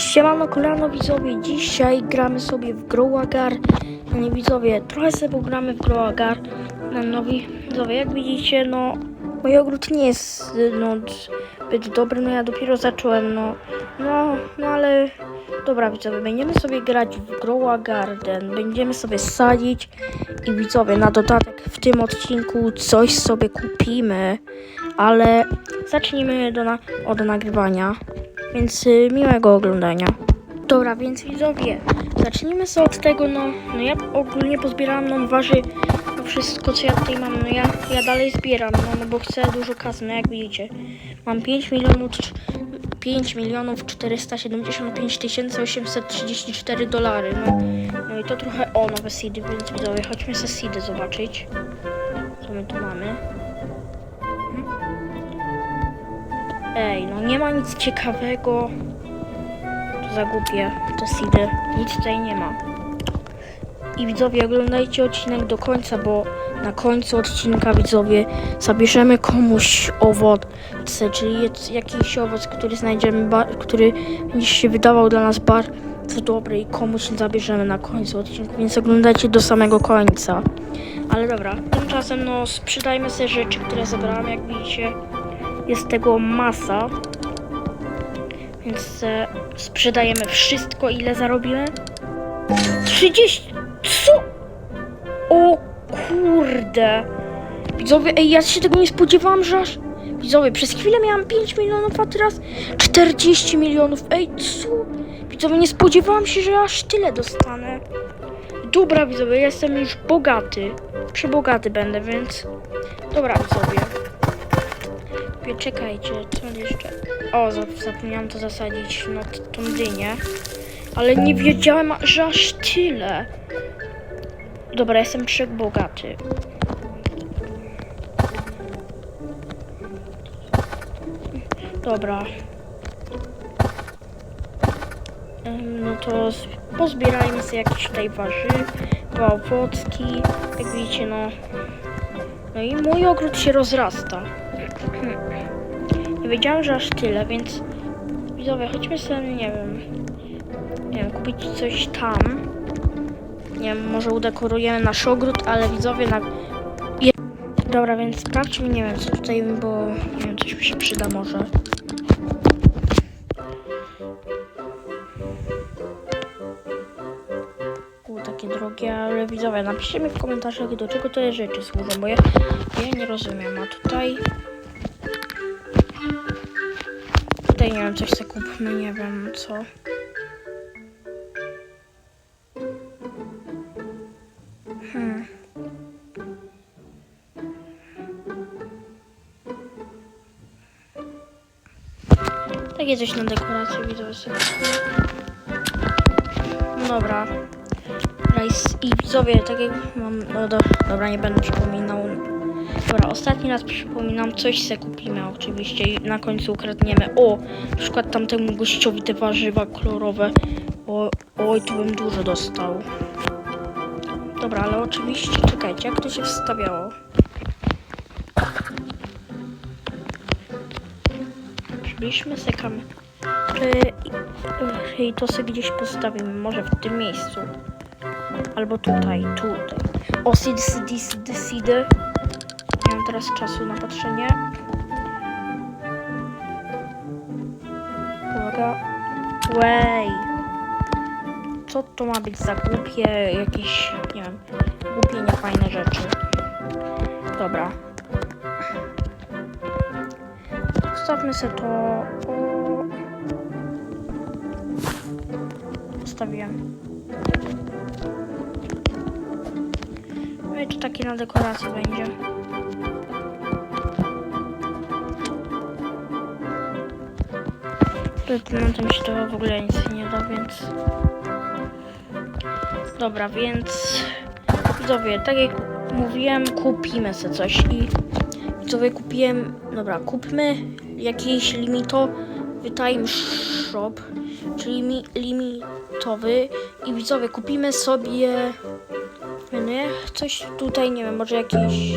Siemano kolano widzowie, dzisiaj gramy sobie w Growagar. No widzowie, trochę sobie pogramy w Growagar. No widzowie, jak widzicie, no mój ogród nie jest no, zbyt dobry, no ja dopiero zacząłem, no, no, no ale dobra widzowie, będziemy sobie grać w Growa Garden, będziemy sobie sadzić i widzowie, na dodatek w tym odcinku coś sobie kupimy, ale zacznijmy do na, od nagrywania. Więc y, miłego oglądania. Dobra, więc widzowie, zacznijmy sobie od tego, no, no ja ogólnie pozbierałam no warzy no wszystko co ja tutaj mam, no ja, ja dalej zbieram, no, no bo chcę dużo kasy, no jak widzicie. Mam 5 milionów, cz- 5 milionów 475 tysięcy 834 dolary, no, no i to trochę, o, nowe seedy, więc widzowie, chodźmy sobie seedy zobaczyć, co my tu mamy. Ej, no nie ma nic ciekawego. To zagubię, to seedy. Nic tutaj nie ma. I widzowie, oglądajcie odcinek do końca, bo na końcu odcinka widzowie zabierzemy komuś owoce, czyli jakiś owoc, który znajdziemy, który będzie się wydawał dla nas bardzo dobry i komuś zabierzemy na końcu odcinku, więc oglądajcie do samego końca. Ale dobra, tymczasem no sprzedajmy sobie rzeczy, które zebrałam, jak widzicie jest tego masa. Więc e, sprzedajemy wszystko, ile zarobimy. 30. Co? O kurde. Widzowie, ej, ja się tego nie spodziewałam, że aż. Widzowie, przez chwilę miałam 5 milionów, a teraz 40 milionów. Ej, co? Widzowie, nie spodziewałam się, że aż tyle dostanę. Dobra, widzowie, jestem już bogaty. Przebogaty będę, więc. Dobra, widzowie. Wie, Czekajcie, co jeszcze? O, za- zapomniałam to zasadzić, t- tą dynię. Ale nie wiedziałem, że aż tyle. Dobra, jestem przebogaty. Dobra. Em, No to pozbierajmy sobie jakieś tutaj warzywa, owocki. Jak widzicie, no... No i mój ogród się rozrasta. Nie wiedziałam, że aż tyle, więc widzowie, chodźmy sobie, nie wiem, nie wiem, kupić coś tam. Nie wiem, może udekorujemy nasz ogród, ale widzowie na... Dobra, więc sprawdźmy, nie wiem, co tutaj, bo nie wiem, coś mi się przyda może. Takie drogie, ale widzowie, napiszcie mi w komentarzach, do czego te rzeczy służą, bo ja, ja nie rozumiem, a tutaj... Tutaj nie wiem, coś sobie kupmy, nie wiem co. Hmm. Takie coś na dekorację widzę sobie. No dobra. Rice i widzowie, tak jak mam. No do, dobra, nie będę przypominał. Dobra, ostatni raz przypominam, coś se kupimy oczywiście i na końcu ukradniemy. O, na przykład tamtemu gościowi te warzywa kolorowe. O, oj, tu bym dużo dostał. Dobra, ale oczywiście, czekajcie, jak to się wstawiało? Przybliżmy se kamerę i, to sobie gdzieś postawimy, może w tym miejscu. Albo tutaj, tutaj. O, seed, seed, seed, seed. Nie mam teraz czasu na patrzenie. Uwaga. Way. Co to ma być za głupie jakieś, nie wiem, głupie, niefajne rzeczy. Dobra. Zostawmy sobie to. O... Zostawiłem. No i to takie na dekorację będzie. Na tym się to w ogóle nic nie da, więc... Dobra, więc... Widzowie, tak jak mówiłem, kupimy sobie coś i... Widzowie, kupiłem... Dobra, kupmy jakiś limitowy time shop, czyli mi, limitowy i widzowie, kupimy sobie... Nie, coś tutaj, nie wiem, może jakiś...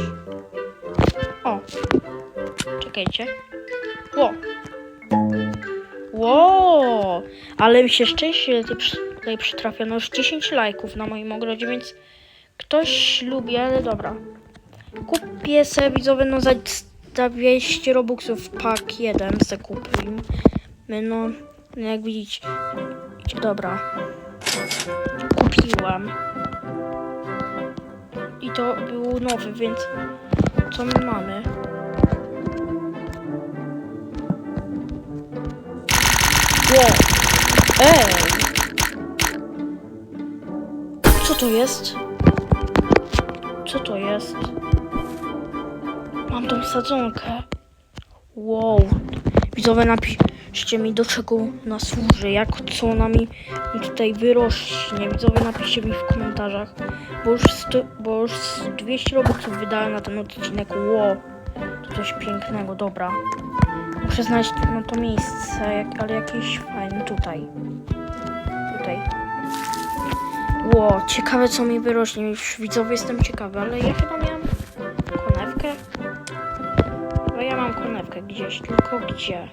O! Czekajcie. O! Ło! Ale mi się szczęście tutaj, przy, tutaj przytrafia. No już 10 lajków na moim ogrodzie, więc ktoś lubi, ale dobra. Kupię sobie widzowie no za 200 robuxów pak 1 se kupimy. No, no jak widzicie. Dobra. Kupiłam. I to był nowy, więc co my mamy? Wow. Ej! Co to jest? Co to jest? Mam tą sadzonkę. Wow. Widzowie, napiszcie mi do czego ona służy, jak co ona mi tutaj wyrośnie. Widzowie, napiszcie mi w komentarzach, bo już, sto, bo już z 200 robuxów wydałem na ten odcinek. Wow. To coś pięknego, dobra. Muszę znaleźć no, to miejsce, jak, ale jakieś fajne tutaj. Tutaj. Ło, ciekawe co mi wyrośnie. Już widzowie jestem ciekawy, ale ja chyba miałam konewkę. Chyba ja mam konewkę gdzieś, tylko gdzie?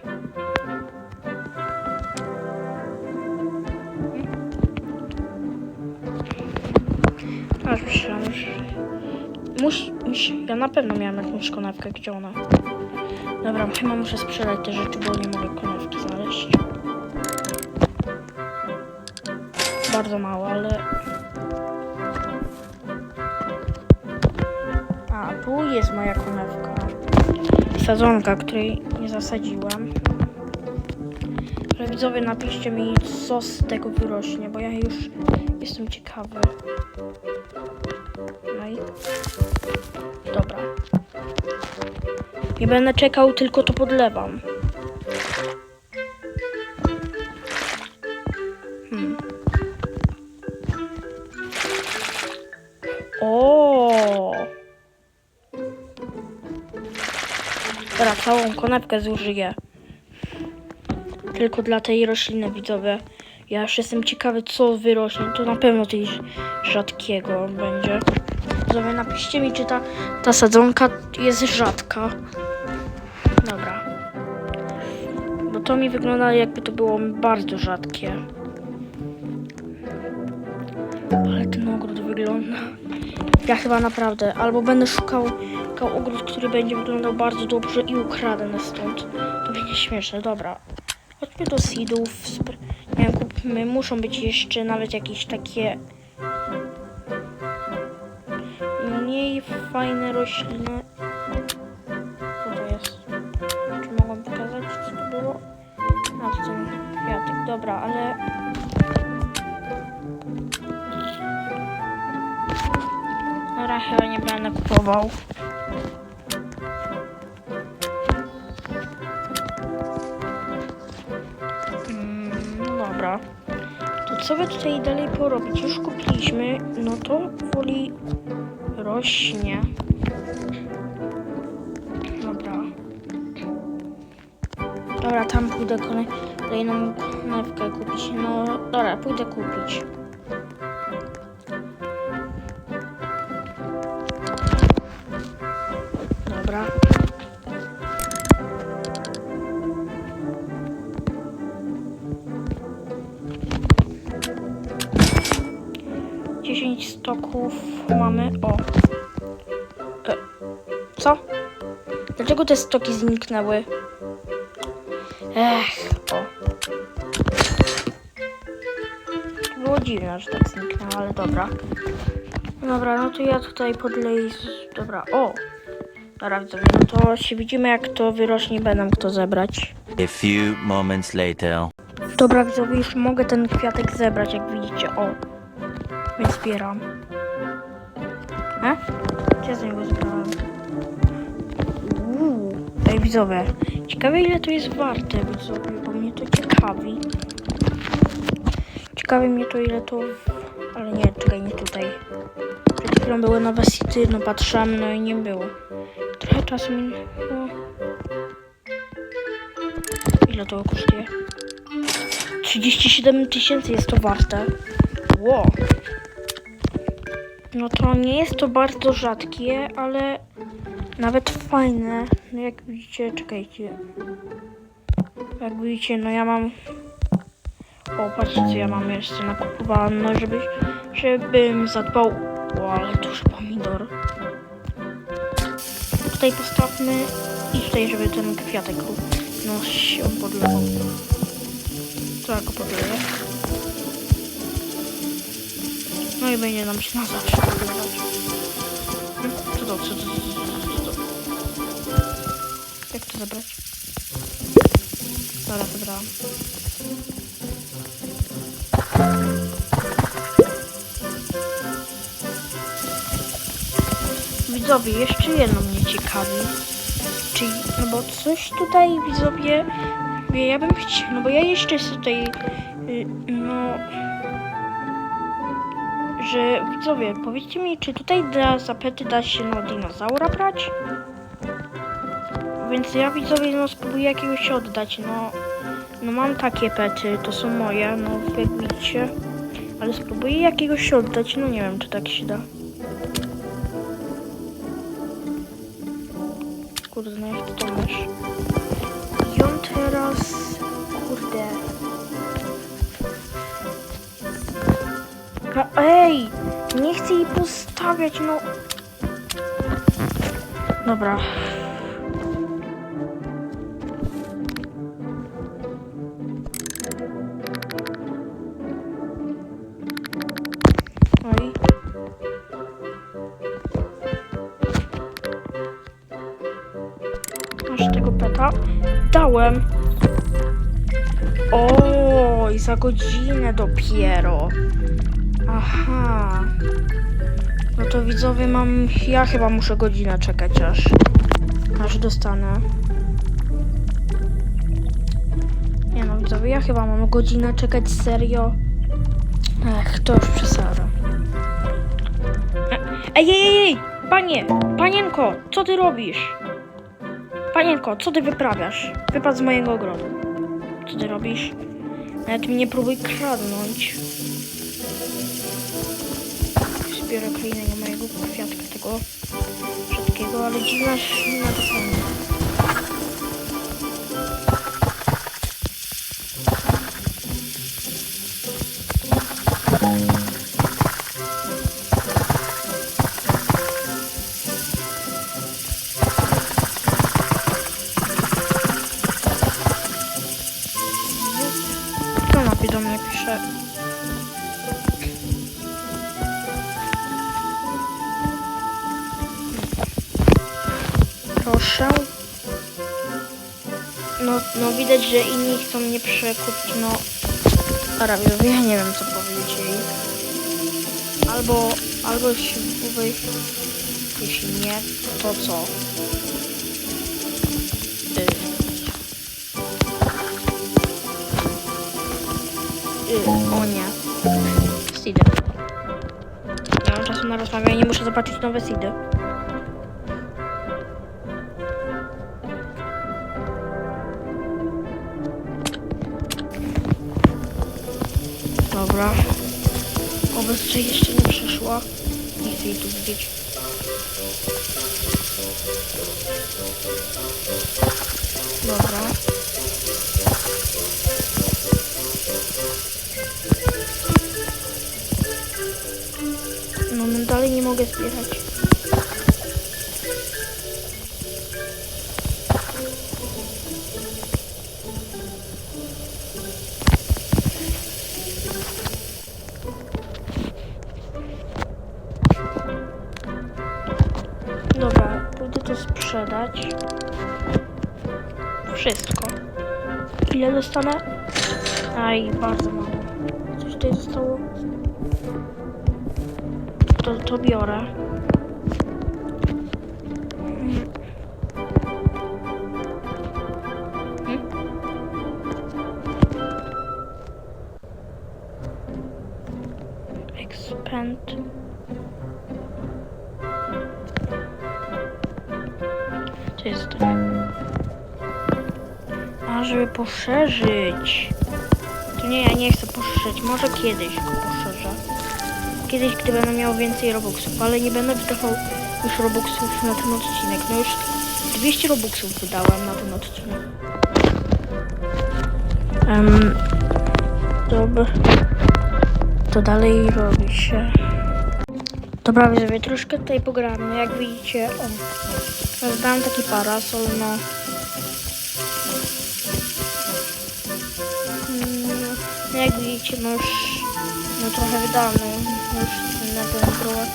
Aż myślałam, że... Musi, ja na pewno miałam jakąś konewkę, gdzie ona? Dobra, chyba muszę sprzedać te rzeczy, bo nie mogę konewki znaleźć. Bardzo mało, ale... A, tu jest moja konewka. Sadzonka, której nie zasadziłem. Ale widzowie, napiszcie mi, co z tego wyrośnie, bo ja już jestem ciekawy. No i... Dobra. Nie będę czekał, tylko to podlewam. Hmm. O! Dobra, całą konewkę zużyję. Tylko dla tej rośliny widzowie. Ja już jestem ciekawy, co wyrośnie. To na pewno coś rzadkiego będzie. Widzowie, napiszcie mi, czy ta, ta sadzonka jest rzadka. To mi wygląda jakby to było bardzo rzadkie. Ale ten ogród wygląda. Ja chyba naprawdę albo będę szukał, szukał ogród, który będzie wyglądał bardzo dobrze i ukradnę stąd. To będzie śmieszne, dobra. Chodźmy do seedów. Nie wiem, kupmy. Muszą być jeszcze nawet jakieś takie mniej fajne rośliny. Kupował. Mm, dobra. To co by tutaj dalej porobić? Już kupiliśmy, no to woli rośnie. Dobra. Dobra, tam pójdę kolej, kolejną konewkę kupić. No dobra, pójdę kupić. Stoków mamy. O. E, co? Dlaczego te stoki zniknęły? Ech, o. Było dziwne, że tak zniknęło, ale dobra. Dobra, no to ja tutaj podleję. Dobra, o! Dobra, widzowie, no to się widzimy, jak to wyrośnie, będę mógł to zebrać. A few moments later. Dobra, widzowie, już mogę ten kwiatek zebrać, jak widzicie, o. Więc zbieram. E? Gdzie z niego zebrałem? Uuu. Ej, widzowie, ciekawe ile to jest warte, widzowie, bo mnie to ciekawi. Ciekawi mnie to ile to... Ale nie, czekaj, nie tutaj. Przed chwilą były nowe sity, no patrzyłam, no i nie było. Trochę czasu minęło. Ile to kosztuje? 37 tysięcy jest to warte. Ło. No to nie jest to bardzo rzadkie, ale nawet fajne. No jak widzicie, czekajcie. Jak widzicie, no ja mam... O, patrzcie co ja mam jeszcze nakupowane, no żeby, żebym zadbał... O, ale duży pomidor. Tutaj postawmy i tutaj, żeby ten kwiatek. No się podlewał. To ja go podleję. No i będzie nam się na zawsze. Hmm, Co to, co to, co to, co to? Jak to zabrać? Dobra, zabrałam. Widzowie, jeszcze jedno mnie ciekawi. Czyli, no bo coś tutaj widzowie, wie, ja bym chciał, no bo ja jeszcze tutaj, że widzowie, powiedzcie mi, czy tutaj dla zapety da się no dinozaura brać? Więc ja widzowie, no spróbuję jakiegoś oddać, no, no mam takie pety, to są moje, no jak widzicie, ale spróbuję jakiegoś oddać, no nie wiem, czy tak się da. Ej! Nie chcę jej postawiać, no... Dobra. Oj. Masz tego peta? Dałem. O, i za godzinę dopiero. Aha. No to widzowie mam. Ja chyba muszę godzinę czekać aż. Aż dostanę. Nie no widzowie, ja chyba mam godzinę czekać serio. Ech, to już przesada. Ej, ej, ej, ej! Panie! Panienko! Co ty robisz? Panienko, co ty wyprawiasz? Wypadł z mojego ogrodu. Co ty robisz? Nawet mnie próbuj kradnąć. Zbiorę kolejnego mojego kwiatka tego wszystkiego, ale dziwna ślina to fajnie. Widać, że inni chcą mnie przekupić, no... Arabiowie, ja nie wiem co powiedzieć jej. Albo, albo się wy... Jeśli nie, to co? Y. Y, o nie. Seedy. Nie mam czasu na rozmawianie, muszę zobaczyć nowe seedy. Dobra. Oby jeszcze nie przeszła. Nie chcę jej tu widzieć. Dobra. No, no dalej nie mogę zbierać. Wszystko. Ile dostanę? Aj, bardzo mało. Coś tutaj zostało? To, to biorę. Mm. Mm. Expand. Żeby poszerzyć. To nie, ja nie chcę poszerzyć. Może kiedyś go poszerzę. Kiedyś, gdy będę miał więcej robuxów, ale nie będę wydawał już robuxów na ten odcinek. No już 200 robuxów wydałem na ten odcinek. Um, dobra. To dalej robi się. Dobra, widzowie, troszkę tutaj pogramy. Jak widzicie, o, zdałem taki parasol, no. Jak widzicie, no już no trochę wydane już na ten grę.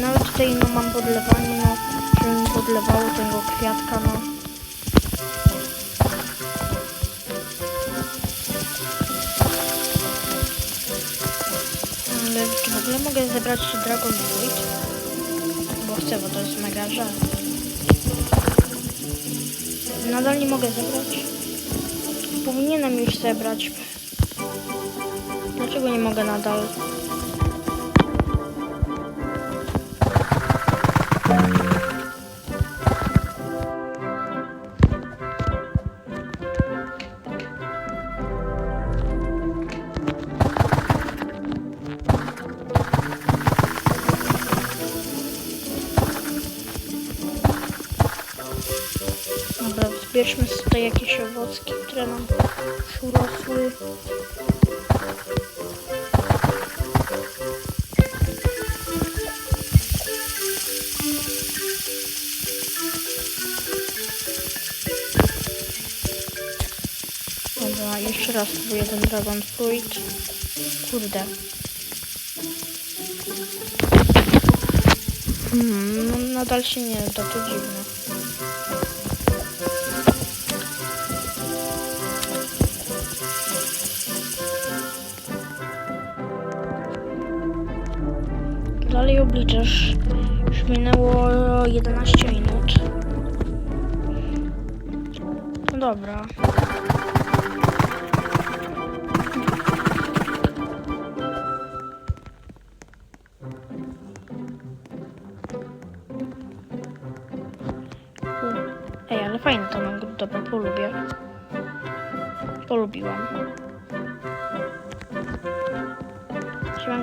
Nawet tutaj no mam podlewanie, no żebym podlewało tego kwiatka, no. Ale czy w ogóle mogę zebrać Dragon Fruit? Bo chcę, bo to jest mega żal. Nadal nie mogę zebrać. Powinienem już zebrać. Dlaczego nie mogę nadal? Dobra, zbierzmy sobie jakieś owocki, które nam urosły. Dobra, jeszcze raz próbuję ten Dragon Fruit. Kurde. Hmm, no nadal się nie da, to dziwne. Dalej obliczasz. Już minęło 11 minut. No dobra.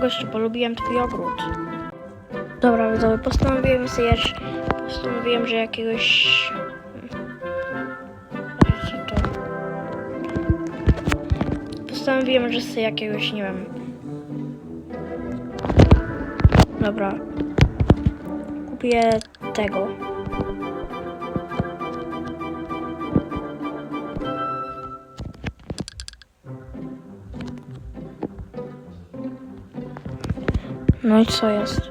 Gościu, polubiłem twój ogród. Dobra, widzowie, postanowiłem zjeść. Postanowiłem, że jakiegoś... Postanowiłem, że sobie jakiegoś, nie wiem... Dobra. Kupię tego. No i co jest?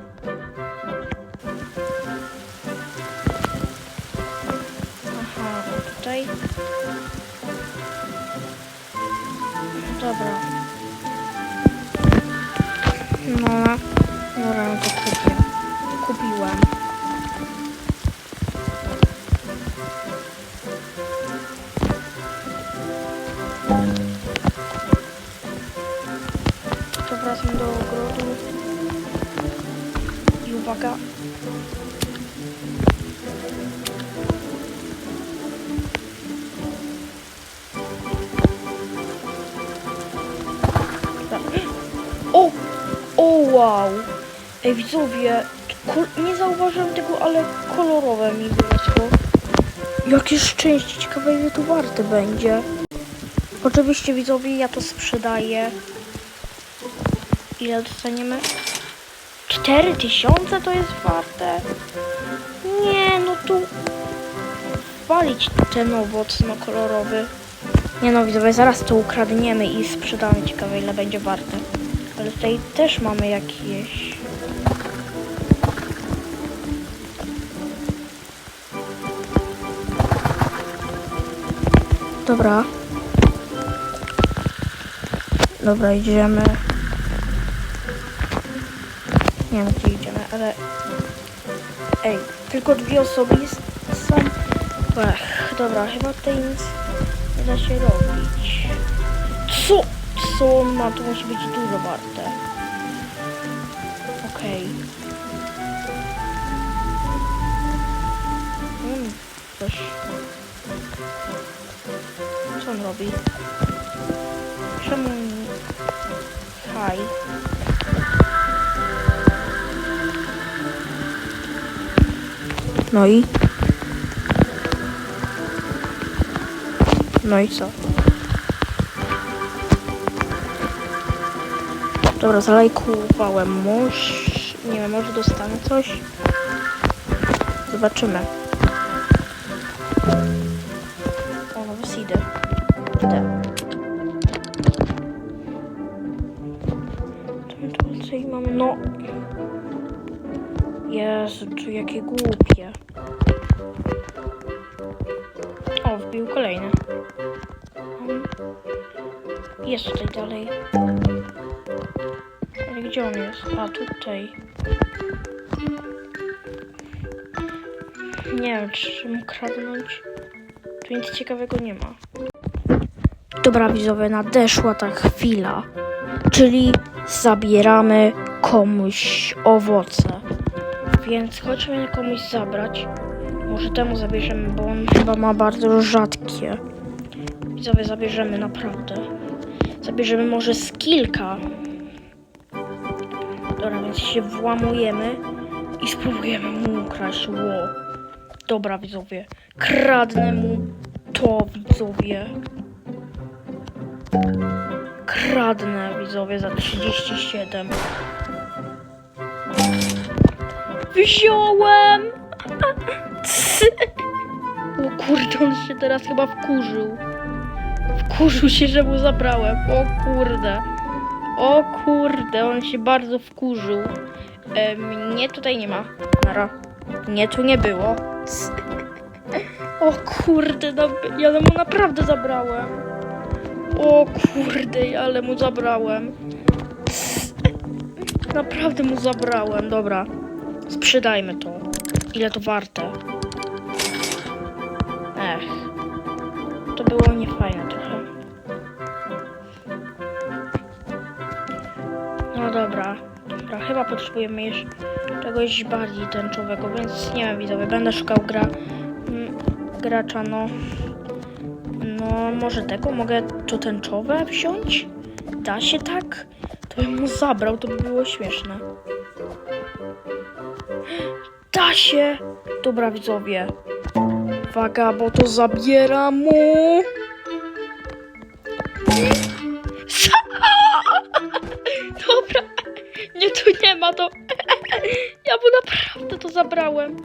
Uwaga. O! O wow! Ej widzowie, nie zauważyłem tego, ale kolorowe mi wyrosło. Jakie szczęście, ciekawe ile to warte będzie. Oczywiście widzowie, ja to sprzedaję. Ile dostaniemy? 4000 to jest warte. Nie, no tu walić ten owoc no kolorowy. Nie no widzowie, zaraz to ukradniemy i sprzedamy. Ciekawe ile będzie warte. Ale tutaj też mamy jakieś... Dobra. Dobra, idziemy. Nie wiem gdzie idziemy, ale... Ej, tylko dwie osoby są... Ech, dobra, chyba tutaj nic nie da się robić. Co? Co on ma? To musi być dużo warte. Okej. Hmm, coś... Co on robi? Czemu... Haj. No i... No i co? Dobra, zalajkowałem mąż. Nie wiem, może dostanę coś? Zobaczymy. Dalej. Ale gdzie on jest? A, tutaj. Nie wiem, czy mu kradnąć. Tu nic ciekawego nie ma. Dobra, widzowie, nadeszła ta chwila. Czyli zabieramy komuś owoce. Więc chodźmy je komuś zabrać. Może temu zabierzemy, bo on chyba ma bardzo rzadkie. Widzowie, zabierzemy naprawdę. Zabierzemy może z kilka. Dobra, więc się włamujemy i spróbujemy mu ukraść. Ło. Dobra, widzowie. Kradnę mu to, widzowie. Kradnę, widzowie, za 37. Wziąłem! O kurde, on się teraz chyba wkurzył. Wkurzył się, że mu zabrałem. O kurde. O kurde, on się bardzo wkurzył. E, mnie tutaj nie ma. Nara. Nie, tu nie było. O kurde, no, ale mu naprawdę zabrałem. O kurde, ale mu zabrałem. Naprawdę mu zabrałem. Dobra. Sprzedajmy to. Ile to warte? Ech. To było niefajne dobra. Dobra, chyba potrzebujemy jeszcze czegoś bardziej tęczowego, więc nie wiem widzowie, będę szukał gra... mm, gracza, no... No, może tego? Mogę to tęczowe wziąć? Da się tak? To bym mu zabrał, to by było śmieszne. Da się! Dobra, widzowie. Uwaga, bo to zabiera mu. Ma to. Ja mu naprawdę to zabrałem.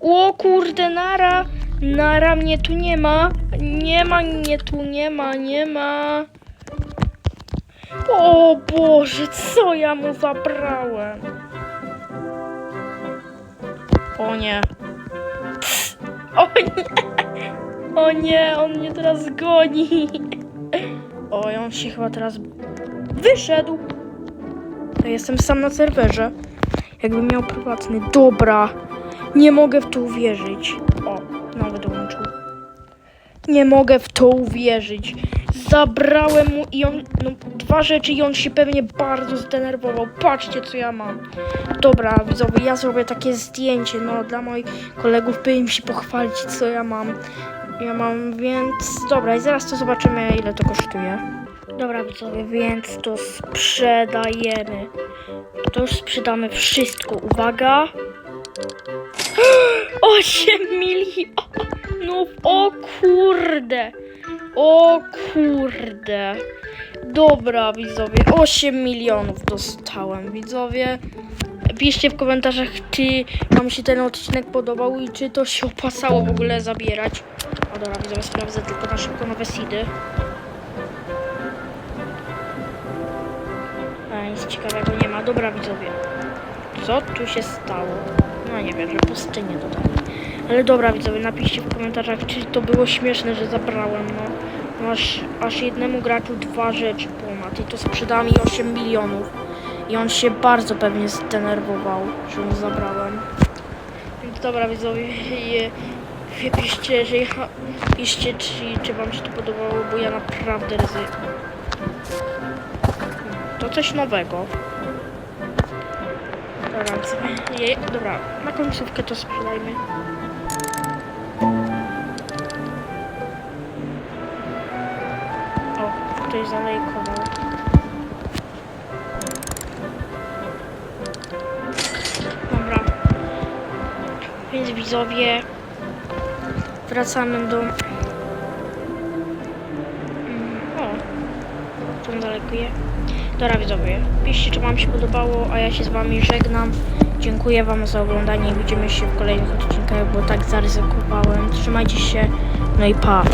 O kurde, nara. Nara, mnie tu nie ma. Nie ma, mnie tu nie ma, nie ma. O Boże, co ja mu zabrałem? O nie. O nie. O nie, on mnie teraz goni. Oj, on się chyba teraz wyszedł. To jestem sam na serwerze. Jakbym miał prywatny. Dobra. Nie mogę w to uwierzyć. O, nowy dołączył. Nie mogę w to uwierzyć. Zabrałem mu i on, no, dwa rzeczy i on się pewnie bardzo zdenerwował. Patrzcie, co ja mam. Dobra, widzowie, ja zrobię takie zdjęcie, no, dla moich kolegów, by im się pochwalić, co ja mam. Ja mam, więc dobra, i zaraz to zobaczymy, ile to kosztuje. Dobra, widzowie, więc to sprzedajemy. To już sprzedamy wszystko. Uwaga. 8 milionów. O kurde. O kurde. Dobra, widzowie. 8 milionów dostałem, widzowie. Piszcie w komentarzach, czy wam się ten odcinek podobał i czy to się opłacało w ogóle zabierać. O dobra, widzowie, sprawdzę tylko na szybko nowe seedy. Nic ciekawego nie ma. Dobra, widzowie. Co tu się stało? No nie wiem, że pustynię dodali. Ale dobra, widzowie, napiszcie w komentarzach, czy to było śmieszne, że zabrałem, no. aż, aż jednemu graczu dwa rzeczy ponad i to sprzedałem i 8 milionów. I on się bardzo pewnie zdenerwował, że mu zabrałem. Więc dobra, widzowie, je- piszcie, że ja, piszcie, czy, czy wam się to podobało, bo ja naprawdę ryzykuję. To coś nowego. Dobra, je, dobra, na końcówkę to sprzedajmy. O, ktoś zalejkował. Dobra. Więc widzowie, wracamy do... Mm, daleko je. Dobra widzowie, piszcie czy wam się podobało, a ja się z wami żegnam. Dziękuję wam za oglądanie i widzimy się w kolejnych odcinkach, bo tak zaryzykowałem. Trzymajcie się, no i pa.